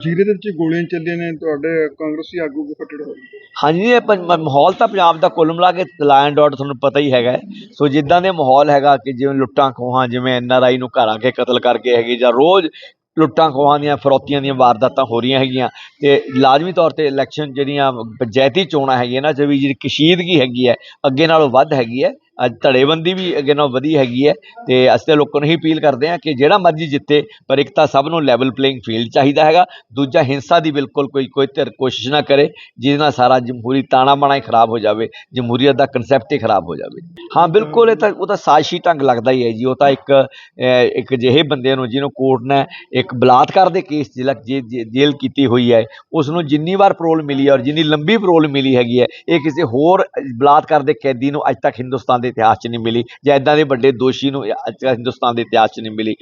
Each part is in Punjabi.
ਜੀਰੇ ਦੇ ਵਿੱਚ ਗੋਲੀਆਂ ਚੱਲੀਆਂ ਨੇ, ਤੁਹਾਡੇ ਕਾਂਗਰਸੀ ਆਗੂ ਕੋ ਫੱਟੜ ਹੋਏ ਹਾਂਜੀ, ਇਹ ਪੰ- ਮ- ਮਾਹੌਲ ਤਾਂ ਪੰਜਾਬ ਦਾ ਕੁੱਲ ਮਿਲਾ ਕੇ ਲਾਇਨ ਡਾਟ ਤੁਹਾਨੂੰ ਪਤਾ ਹੀ ਹੈਗਾ ਹੈ। ਸੋ ਜਿੱਦਾਂ ਦੇ ਮਾਹੌਲ ਹੈਗਾ ਕਿ ਜਿਵੇਂ ਲੁੱਟਾਂ ਖੋਹਾਂ, ਜਿਵੇਂ ਐਨ ਆਰ ਆਈ ਨੂੰ ਘਰ ਆ ਕੇ ਕਤਲ ਕਰਕੇ ਹੈਗੀ ਜਾਂ ਰੋਜ਼ ਲੁੱਟਾਂ ਖੋਹਾਂ ਦੀਆਂ, ਫਰੋਤੀਆਂ ਦੀਆਂ ਵਾਰਦਾਤਾਂ ਹੋ ਰਹੀਆਂ ਹੈਗੀਆਂ, ਤੇ ਲਾਜ਼ਮੀ ਤੌਰ ਤੇ ਇਲੈਕਸ਼ਨ ਜਿਹੜੀਆਂ ਪੰਚਾਇਤੀ ਚੋਣਾਂ ਹੈਗੀਆਂ ਨਾ ਵੀ ਜਿਹੜੀ ਕਸ਼ੀਦਗੀ ਹੈਗੀ ਹੈ, ਅੱਗੇ ਨਾਲੋਂ ਵੱਧ ਹੈਗੀ ਹੈ ਅੱਜ ਧੜੇਬੰਦੀ ਵੀ ਅੱਗੇ ਨਾਲੋਂ ਵਧੀ ਹੈਗੀ ਹੈ ਤੇ ਅਸੀਂ ਤਾਂ ਲੋਕਾਂ ਨੂੰ ਹੀ ਅਪੀਲ ਕਰਦੇ ਹਾਂ ਕਿ ਜਿਹੜਾ ਮਰਜ਼ੀ ਜਿੱਤੇ ਪਰ ਇੱਕ ਤਾਂ ਸਭ ਨੂੰ ਲੈਵਲ ਪਲੇਇੰਗ ਫੀਲਡ ਚਾਹੀਦਾ ਹੈਗਾ ਦੂਜਾ ਹਿੰਸਾ ਦੀ ਬਿਲਕੁਲ ਕੋਈ ਕੋਈ ਧਿਰ ਕੋਸ਼ਿਸ਼ ਨਾ ਕਰੇ ਜਿਹਦੇ ਨਾਲ ਸਾਰਾ ਜਮਹੂਰੀ ਤਾਣਾ ਬਾਣਾ ਹੀ ਖਰਾਬ ਹੋ ਜਾਵੇ ਜਮਹੂਰੀਅਤ ਦਾ ਕਨਸੈਪਟ ਹੀ ਖਰਾਬ ਹੋ ਜਾਵੇ। ਹਾਂ ਬਿਲਕੁਲ ਇਹ ਤਾਂ ਉਹ ਤਾਂ ਸਾਜ਼ਿਸ਼ੀ ਢੰਗ ਲੱਗਦਾ ਹੀ ਹੈ ਜੀ ਉਹ ਤਾਂ ਇੱਕ ਅਹ, ਇੱਕ ਜਿਹੇ ਬੰਦੇ ਨੂੰ ਜਿਹਨੂੰ ਕੋਰਟ ਨੇ ਇੱਕ ਬਲਾਤਕਾਰ ਦੇ ਕੇਸ ਜਿਹੜਾ ਜੇ- ਜੇ- ਜੇਲ੍ਹ ਕੀਤੀ ਹੋਈ ਹੈ ਉਸ ਨੂੰ ਜਿੰਨੀ ਵਾਰ ਪਰੋਲ ਮਿਲੀ ਹੈ ਔਰ ਜਿੰਨੀ ਲੰਬੀ ਪਰੋਲ ਮਿਲੀ ਹੈਗੀ ਹੈ ਇਹ ਕਿਸੇ ਹੋਰ ਬਲਾਤਕਾਰ ਦੇ ਕੈਦੀ ਨੂੰ ਅੱਜ ਤੱਕ ਹਿੰਦੁਸਤਾਨ ਦੇ ਇਤਿਹਾਸ 'ਚ ਨਹੀਂ ਮਿਲੀ ਜਾਂ ਇਦਾਂ ਦੇ ਵੱਡੇ ਦੋਸ਼ੀ ਨੂੰ ਅੱਜ ਹਿੰਦੁਸਤਾਨ ਦੇ ਇਤਿਹਾਸ 'ਚ ਨਹੀਂ ਮਿਲੀ।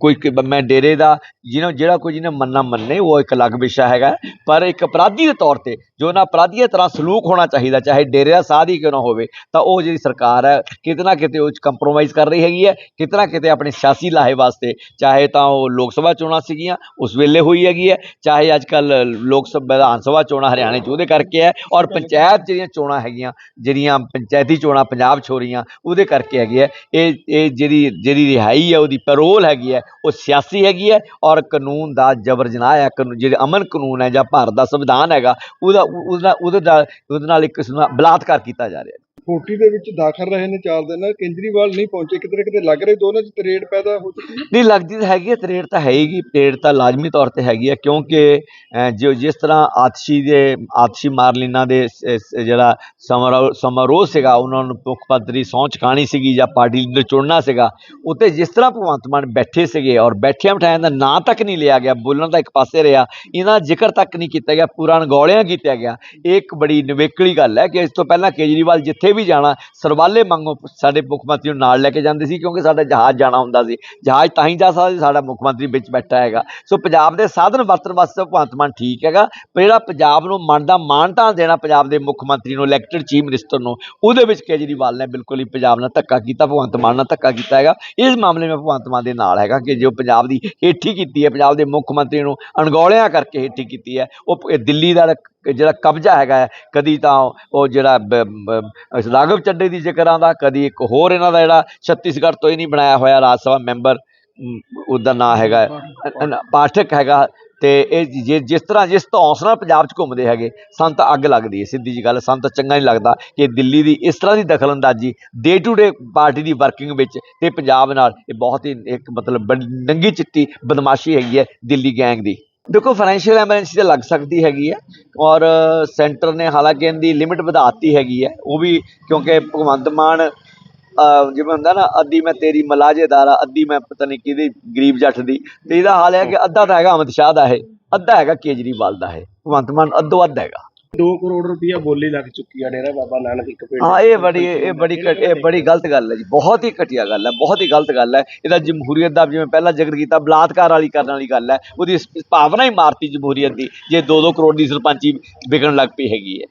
ਕੋਈ ਮੈਂ ਡੇਰੇ ਦਾ ਜਿਹਨੂੰ ਜਿਹੜਾ ਕੋਈ ਜਿਹਨੇ ਮੰਨਣਾ ਮੰਨੇ ਉਹ ਇੱਕ ਅਲੱਗ ਵਿਸ਼ਾ ਹੈਗਾ। ਪਰ ਇੱਕ ਅਪਰਾਧੀ ਦੇ ਤੌਰ ਤੇ ਜੋ ਨਾ ਅਪਰਾਧੀ ਦੀ ਤਰ੍ਹਾਂ ਸਲੂਕ ਹੋਣਾ ਚਾਹੀਦਾ ਚਾਹੇ ਡੇਰੇ ਦਾ ਸਾਧ ਹੀ ਕਿਉਂ ਨਾ ਹੋਵੇ ਤਾਂ ਉਹ ਜਿਹੜੀ ਸਰਕਾਰ ਹੈ ਕਿਤੇ ਨਾ ਕਿਤੇ ਉਹ ਕੰਪਰੋਮਾਈਜ਼ ਕਰ ਰਹੀ ਹੈਗੀ ਹੈ ਕਿਤੇ ਨਾ ਕਿਤੇ ਆਪਣੇ ਸਿਆਸੀ ਲਾਹੇ ਵਾਸਤੇ ਚਾਹੇ ਤਾਂ ਉਹ ਲੋਕ ਸਭਾ ਚੋਣਾਂ ਸੀਗੀਆਂ ਉਸ ਵੇਲੇ ਹੋਈ ਹੈਗੀ ਹੈ ਚਾਹੇ ਅੱਜ ਕੱਲ ਲੋਕ ਸਭਾ ਵਿਧਾਨ ਸਭਾ ਚੋਣਾਂ ਹਰਿਆਣੇ 'ਚ ਉਹਦੇ ਕਰਕੇ ਹੈ ਔਰ ਪੰਚਾਇਤ ਜਿਹੜੀਆਂ ਚੋਣਾਂ ਹੈਗੀਆਂ ਜਿਹੜੀਆਂ ਪੰਚਾਇਤੀ ਚੋਣਾਂ ਪੰਜਾਬ 'ਚ ਹੋ ਰਹੀਆਂ, ਉਹਦੇ ਕਰਕੇ ਹੈਗੀ ਹੈ। ਇਹ ਇਹ ਜਿਹੜੀ ਜਿਹੜੀ ਰਿਹਾਈ ਹੈ, ਉਹਦੀ ਪੈਰੋਲ ਹੈਗੀ ਹੈ, ਉਹ ਸਿਆਸੀ ਹੈਗੀ ਹੈ ਔਰ ਕਾਨੂੰਨ ਦਾ ਜਬਰ ਜਨਾਹ ਹੈ। ਕਾਨੂੰਨ, ਜਿਹੜੇ ਅਮਨ ਕਾਨੂੰਨ ਹੈ ਜਾਂ ਭਾਰਤ ਦਾ ਸੰਵਿਧਾਨ ਹੈਗਾ, ਉਹਦਾ ਉਹਦਾ, ਉਹਦੇ ਨਾਲ ਉਹਦੇ ਨਾਲ ਇੱਕ ਕਿਸਮ ਦਾ ਬਲਾਤਕਾਰ ਕੀਤਾ ਜਾ ਰਿਹਾ ਕੋਟੀ ਦੇ ਵਿੱਚ ਦਾਖਲ ਰਹੇ ਨੇ ਚਾਰ ਦਿਨ, ਕੇਜਰੀਵਾਲ ਨਹੀਂ ਪਹੁੰਚੇ ਕਿਤੇ ਕਿਤੇ ਲੱਗ ਰਹੀ ਦੋਨਾਂ 'ਚ ਤਰੇੜ ਪੈਦਾ ਹੋ ਚੁੱਕੀ ਹੈ? ਨਹੀਂ, ਲੱਗਦੀ ਤਾਂ ਹੈਗੀ ਹੈ, ਤਰੇੜ ਤਾਂ ਹੈ ਤਰੇੜ ਤਾਂ ਲਾਜ਼ਮੀ ਤੌਰ ਤੇ ਹੈਗੀ ਹੈ, ਕਿਉਂਕਿ ਜੋ ਜਿਸ ਤਰ੍ਹਾਂ ਆਤਸ਼ੀ ਦੇ, ਆਤਸ਼ੀ ਮਾਰਲੀਨਾ ਦੇ ਜਿਹੜਾ ਸਮਾਰੋਹ ਸਮਾਰੋਹ ਸੀਗਾ, ਉਹਨਾਂ ਨੂੰ ਮੁੱਖ ਮੰਤਰੀ ਸਹੁੰ ਚੁਕਾਉਣੀ ਸੀਗੀ ਜਾਂ ਪਾਰਟੀ ਲੀਡਰ ਚੁਣਨਾ ਸੀਗਾ ਉੱਤੇ ਜਿਸ ਤਰ੍ਹਾਂ ਭਗਵੰਤ ਮਾਨ ਬੈਠੇ ਸੀਗੇ ਔਰ ਬੈਠਿਆਂ ਬਿਠਾਇਆਂ ਦਾ ਨਾਂ ਤੱਕ ਨਹੀਂ ਲਿਆ ਗਿਆ, ਬੋਲਣ ਦਾ ਇੱਕ ਪਾਸੇ ਰਿਹਾ, ਇਹਨਾਂ ਦਾ ਜ਼ਿਕਰ ਤੱਕ ਨਹੀਂ ਕੀਤਾ ਗਿਆ, ਪੂਰਾ ਅਣਗੌਲਿਆਂ ਕੀਤਾ ਗਿਆ, ਇਹ ਇੱਕ ਬੜੀ ਨਿਵੇਕਲੀ ਗੱਲ ਹੈ ਕਿ ਇਸ ਤੋਂ ਪਹਿਲਾਂ ਕੇਜਰੀਵਾਲ ਜਿੱਥੇ ਵੀ ਜਾਣਾ। ਸਰਵਾਲੇ ਮੰਗੋ ਸਾਡੇ ਮੁੱਖ ਮੰਤਰੀ ਨੂੰ ਨਾਲ ਲੈ ਕੇ ਜਾਂਦੇ ਸੀ ਕਿਉਂਕਿ ਸਾਡਾ ਜਹਾਜ਼ ਜਾਣਾ ਹੁੰਦਾ ਸੀ। ਜਹਾਜ਼ ਤਾਂ ਹੀ ਜਾ ਸਕਦਾ ਸੀ, ਸਾਡਾ ਮੁੱਖ ਮੰਤਰੀ ਵਿੱਚ ਬੈਠਾ ਹੈਗਾ। ਸੋ ਪੰਜਾਬ ਦੇ ਸਾਧਨ ਵਰਤਣ ਵਾਸਤੇ ਭਗਵੰਤ ਮਾਨ ਠੀਕ ਹੈਗਾ। ਪਰ ਜਿਹੜਾ ਪੰਜਾਬ ਨੂੰ ਮਨ ਦਾ ਮਾਣ ਦੇਣਾ ਪੰਜਾਬ ਦੇ ਮੁੱਖ ਮੰਤਰੀ ਨੂੰ ਇਲੈਕਟਡ ਚੀਫ ਮਿਨਿਸਟਰ ਨੂੰ, ਉਹਦੇ ਵਿੱਚ ਕੇਜਰੀਵਾਲ ਨੇ ਬਿਲਕੁਲ ਹੀ ਪੰਜਾਬ ਨਾਲ ਧੱਕਾ ਕੀਤਾ, ਭਗਵੰਤ ਮਾਨ ਨਾਲ ਧੱਕਾ ਕੀਤਾ ਹੈਗਾ। ਇਸ ਮਾਮਲੇ ਵਿੱਚ ਭਗਵੰਤ ਮਾਨ ਦੇ ਨਾਲ ਹੈਗਾ ਕਿ ਜੋ ਪੰਜਾਬ ਦੀ ਹੇਠੀ ਕੀਤੀ ਹੈ, ਪੰਜਾਬ ਦੇ ਮੁੱਖ ਮੰਤਰੀ ਨੂੰ ਅਣਗੌਲਿਆਂ ਕਰਕੇ ਹੇਠੀ ਕੀਤੀ ਹੈ। ਉਹ ਦਿੱਲੀ ਦਾ ਜਿਹੜਾ ਕਬਜ਼ਾ ਹੈਗਾ ਹੈ, ਕਦੀ ਤਾਂ ਉਹ ਜਿਹੜਾ ਰਾਘਵ ਚੱਡੇ ਦੀ ਜ਼ਿਕਰ ਆਉਂਦਾ ਕਦੀ ਇੱਕ ਹੋਰ ਇਹਨਾਂ ਦਾ ਜਿਹੜਾ ਛੱਤੀਸਗੜ੍ਹ ਤੋਂ ਹੀ ਨਹੀਂ ਬਣਾਇਆ ਹੋਇਆ ਰਾਜ ਸਭਾ ਮੈਂਬਰ ਉਹਦਾ ਨਾਂ ਹੈਗਾ ਪਾਠਕ। ਹੈਗਾ ਤੇ ਇਹ ਜੇ ਜਿਸ ਤਰ੍ਹਾਂ ਜਿਸ ਧੌਂਸ ਨਾਲ ਪੰਜਾਬ 'ਚ ਘੁੰਮਦੇ ਹੈਗੇ ਸਾਨੂੰ ਤਾਂ ਅੱਗ ਲੱਗਦੀ ਹੈ ਸਿੱਧੀ ਜੀ ਗੱਲ ਸਾਨੂੰ ਤਾਂ ਚੰਗਾ ਨਹੀਂ ਲੱਗਦਾ ਕਿ ਦਿੱਲੀ ਦੀ ਇਸ ਤਰ੍ਹਾਂ ਦੀ ਦਖਲਅੰਦਾਜ਼ੀ ਡੇ ਟੂ ਡੇ ਪਾਰਟੀ ਦੀ ਵਰਕਿੰਗ ਵਿੱਚ ਤੇ ਪੰਜਾਬ ਨਾਲ ਇਹ ਬਹੁਤ ਹੀ ਇੱਕ ਮਤਲਬ ਨੰਗੀ ਚਿੱਟੀ ਬਦਮਾਸ਼ੀ ਹੈਗੀ ਹੈ ਦਿੱਲੀ ਗੈਂਗ ਦੀ। ਦੇਖੋ ਫਾਈਨੈਂਸ਼ੀਅਲ ਐਮਰਜੈਂਸੀ ਤਾਂ ਲੱਗ ਸਕਦੀ ਹੈਗੀ ਹੈ ਔਰ ਸੈਂਟਰ ਨੇ ਹਾਲਾਂਕਿ ਇਹਦੀ ਲਿਮਿਟ ਵਧਾਤੀ ਹੈਗੀ ਹੈ। ਉਹ ਵੀ ਕਿਉਂਕਿ ਭਗਵੰਤ ਮਾਨ ਜਿਵੇਂ ਹੁੰਦਾ ਨਾ, ਅੱਧੀ ਮੈਂ ਤੇਰੀ ਮਲਾਜੇਦਾਰਾ ਅੱਧੀ ਮੈਂ ਪਤਾ ਨਹੀਂ ਕਿਹਦੀ ਗਰੀਬ ਜੱਟ ਦੀ। ਤੇ ਇਹਦਾ ਹਾਲ ਹੈ ਕਿ ਅੱਧਾ ਤਾਂ ਹੈਗਾ ਅਮਿਤ ਸ਼ਾਹ ਦਾ ਇਹ, ਅੱਧਾ ਹੈਗਾ ਕੇਜਰੀਵਾਲ ਦਾ ਹੈ ਭਗਵੰਤ ਮਾਨ ਅੱਧੋ ਅੱਧ ਹੈਗਾ। 2 ਕਰੋੜ ਰੁਪਇਆ ਬੋਲੀ ਲੱਗ ਚੁੱਕੀ ਆ ਡੇਰਾ ਬਾਬਾ ਨਾਨਕ ਇੱਕ ਪਿੰਡ ਹਾਂ ਇਹ ਬੜੀ ਇਹ ਬੜੀ ਘਟ- ਇਹ ਬੜੀ ਗਲਤ ਗੱਲ ਹੈ ਜੀ ਬਹੁਤ ਹੀ ਘਟੀਆ ਗੱਲ ਹੈ ਬਹੁਤ ਹੀ ਗਲਤ ਗੱਲ ਹੈ। ਇਹਦਾ ਜਮਹੂਰੀਅਤ ਦਾ ਜਿਵੇਂ ਪਹਿਲਾਂ ਜ਼ਿਕਰ ਕੀਤਾ ਬਲਾਤਕਾਰ ਵਾਲੀ ਕਰਨ ਵਾਲੀ ਗੱਲ ਹੈ ਉਹਦੀ ਇਸ- ਇਸ ਭਾਵਨਾ ਹੀ ਮਾਰਤੀ ਜਮਹੂਰੀਅਤ ਦੀ ਜੇ 2-2 ਕਰੋੜ ਦੀ ਸਰਪੰਚੀ ਵਿਕਣ ਲੱਗ ਪਈ ਹੈਗੀ ਹੈ।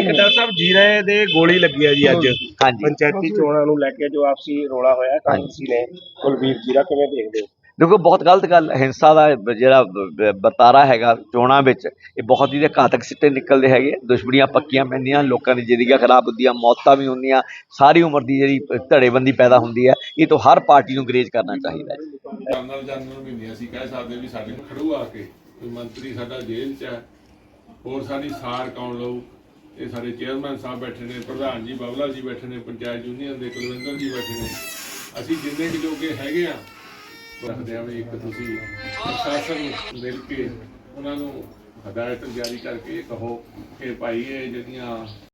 ਇੱਕ ਡਾਕਟਰ ਸਾਹਿਬ ਜੀਰੇ ਦੇ ਗੋਲੀ ਲੱਗੀ ਆ ਜੀ ਅੱਜ। ਹਾਂਜੀ। ਪੰਚਾਇਤੀ ਚੋਣਾਂ ਨੂੰ ਲੈ ਕੇ ਜੋ ਆਪਸੀ ਰੋਲਾ ਹੋਇਆ ਕਾਂਗਰਸੀ ਨੇ। ਕੁਲਵੀਰ ਜੀਰਾ ਕਿਵੇਂ ਦੇਖਦੇ ਹੋ? ਦੇਖੋ, ਬਹੁਤ ਗਲਤ ਗੱਲ ਹਿੰਸਾ ਦਾ ਜਿਹੜਾ ਵਰਤਾਰਾ ਹੈਗਾ ਚੋਣਾਂ ਵਿੱਚ, ਇਹ ਬਹੁਤ ਹੀ ਦੇ ਘਾਤਕ ਸਿੱਟੇ ਨਿਕਲਦੇ ਹੈਗੇ। ਦੁਸ਼ਮਣੀਆਂ ਪੱਕੀਆਂ ਪੈਂਦੀਆਂ, ਲੋਕਾਂ ਦੀ ਜ਼ਿੰਦਗੀਆਂ ਖਰਾਬ ਹੁੰਦੀਆਂ, ਮੌਤਾਂ ਵੀ ਹੁੰਦੀਆਂ, ਸਾਰੀ ਉਮਰ ਦੀ ਜਿਹੜੀ ਧੜੇਬੰਦੀ ਪੈਦਾ ਹੁੰਦੀ ਹੈ। ਇਹ ਤੋਂ ਹਰ ਪਾਰਟੀ ਨੂੰ ਗਰੇਜ ਕਰਨਾ ਚਾਹੀਦਾ ਹੈ। ਜਨਰਲ ਜਨਰਲ ਵੀ ਨਹੀਂ, ਅਸੀਂ ਕਹਿ ਸਕਦੇ ਵੀ ਸਾਡੇ ਨੂੰ ਖੜੂ ਆ ਕੇ, ਕੋਈ ਮੰਤਰੀ ਸਾਡਾ ਜੇਲ੍ਹ 'ਚ ਹੈ, ਹੋਰ ਸਾਡੀ ਸਾਰ ਕੌਣ ਲਊ? ਇਹ ਸਾਡੇ ਚੇਅਰਮੈਨ ਸਾਹਿਬ ਬੈਠੇ ਨੇ, ਪ੍ਰਧਾਨ ਜੀ, ਬਬਲਾ ਜੀ ਬੈਠੇ ਨੇ, ਪੰਚਾਇਤ ਯੂਨੀਅਨ ਦੇ ਕੁਲਵਿੰਦਰ ਜੀ ਬੈਠੇ ਨੇ। ਅਸੀਂ ਜਿੰਨੇ ਕੁ ਜੋਗੇ ਹੈਗੇ ਆ ਰੱਖਦੇ ਆ ਵੀ ਇੱਕ ਤੁਸੀਂ ਪ੍ਰਸ਼ਾਸਨ ਮਿਲ ਕੇ ਉਹਨਾਂ ਨੂੰ ਹਦਾਇਤ ਜਾਰੀ ਕਰਕੇ ਕਹੋ ਕਿ ਭਾਈ ਇਹ ਜਿਹੜੀਆਂ